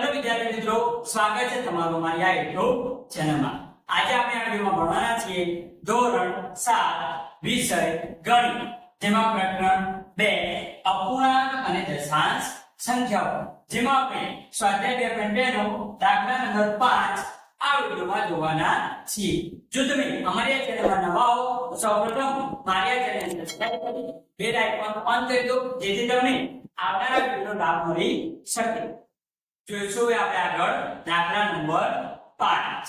Hello વિદ્યાર્થી મિત્રો, સ્વાગત છે તમારું મારી આ યુટ્યુબ ચેનલમાં. આજે આપણે આ વિડીયોમાં ભણવાના છીએ ધોરણ 7 વિષય ગણિત. જેમાં પ્રકરણ 2 અપૂર્ણાંક અને દશાંશ સંખ્યાઓ. જેમાં આપણે સ્વાધ્યાય બે પોઈન્ટ બે નો દાખલા નંબર 5 આ વિડીયોમાં જોવાના છીએ. જો તમે અમારી આ ચેનલમાં નવા હો, તો સૌપ્રથમ મારી આ ચેનલ સબસ્ક્રાઇબ કરી બેલ આઇકોન ઓન કરી દો, જેથી તમને આવનારા વિડીયોનો લાભ મળી શકે. જોઈશું હવે આપણે આગળ દાખલા નંબર પાંચ.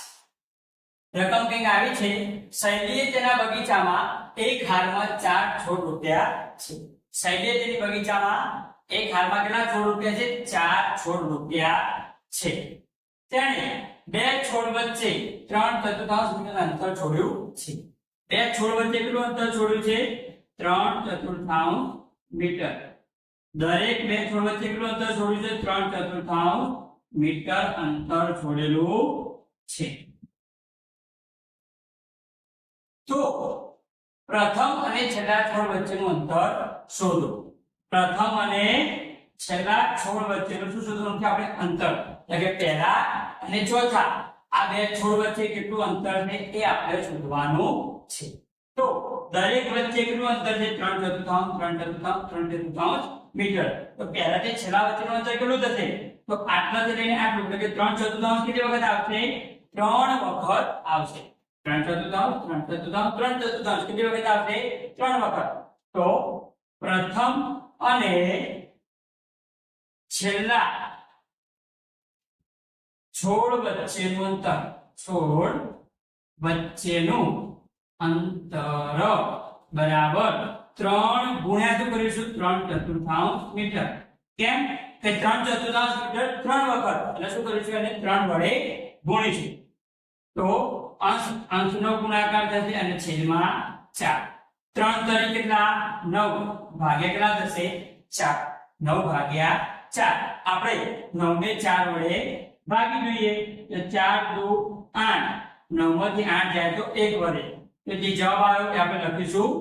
રકમ કંઈક આવી છે. શૈલીએ તેના બગીચામાં એક હારમાં ચાર છોડ રોપ્યા છે. શૈલીએ તેની બગીચામાં એક હારમાં કેટલા છોડ રોપ્યા છે? ચાર છોડ રોપ્યા છે. તેણે બે છોડ વચ્ચે ત્રણ ચતુર્થાંશ મીટર અંતર છોડ્યું છે. બે છોડ વચ્ચે કેટલું અંતર છોડ્યું છે? ત્રણ ચતુર્થાંશ મીટર. દરેક બે છોડ વચ્ચે કેટલું અંતર છોડ્યું છે? ત્રણ ચતુર્થાંશ મીટર અંતર છોડેલું છે. તો પ્રથમ અને છેલ્લા છોડ વચ્ચેનું અંતર શોધો. પ્રથમ અને છેલ્લા છોડ વચ્ચેનું શું શોધવાનું છે? આપણે અંતર. એટલે કે પહેલા અને ચોથા. આ બે છોડ વચ્ચે કેટલું અંતર છે એ આપણે શોધવાનું છે. દરેક વચ્ચે કેટલું અંતર છે ત્રણ ચતુર્થાંશ ત્રણ ચતુર્થાંશ ત્રણ ચતુર્થાંશ મીટર. તો પહેલા તે છેલ્લા વચ્ચેનું અંતર કેટલું થશે? તો આટલાથી લઈને આટલું, એટલે કે ત્રણ ચતુર્થાંશ કેટલી વખત આવશે? ત્રણ વખત આવશે. ત્રણ ચતુર્થાંશ ત્રણ ચતુર્થાંશ ત્રણ ચતુર્થાંશ કેટલી વખત આવશે? ત્રણ વખત. તો પ્રથમ અને છેલ્લા છોડ વચ્ચેનું અંતર, છોડ વચ્ચેનું અંતર. બરાબર. ત્રણ ગુણ્યા શું? કરીશું ત્રણ ચતુર્થાંશ મીટર. કેમ? કે ત્રણ ચતુર્થાંશ મીટર ત્રણ વખત. એટલે શું કરીશું એને ત્રણ વડે ગુણીશું તો અંશ, અંશનો ગુણાકાર થશે અને છેદમાં ચાર. ત્રણ તરી કેટલા? નવ. ભાગ્યા કેટલા થશે? ચાર. નવ ભાગ્યા ચાર. આપણે નવ ને ચાર વડે ભાગી જોઈએ. ચાર દુ આઠ. નવમાંથી આઠ જાય તો એક વડે. તો જે જવાબ આવ્યો એ આપણે લખીશું,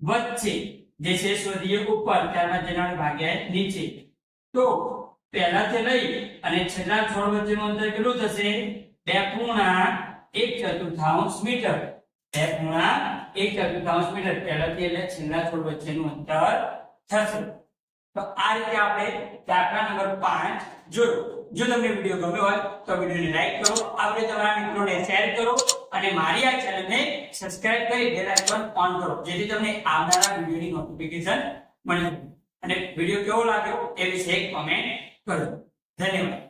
વચ્ચે જે છે શોધીએ ઉપર ત્યારબાદ જેના ભાગ્યા નીચે. તો પહેલાથી લઈ અને છેલ્લા છોડ વચ્ચેનું અંતર કેટલું થશે? બે પૂર્ણા એક ચતુર્થાંશ મીટર. બે પૂર્ણા એક ચતુર્થાંશ મીટર. પહેલાથી એટલે છેલ્લા છોડ વચ્ચેનું અંતર થશે. તો આ રીતે આપણે દાખલા નંબર પાંચ જોયો. જો તમને વીડિયો ગમ્યો હોય તો વિડિયોને લાઈક કરો. આ તમારા મિત્રોને શેર કરો અને મારી આ ચેનલને સબસ્ક્રાઇબ કરી બેલ આઇકન ઓન કરો, જેથી તમને આવનારા વિડિયોની નોટિફિકેશન મળે અને વીડિયો કેવો લાગ્યો એ વિશે એક કમેન્ટ કરો. ધન્યવાદ.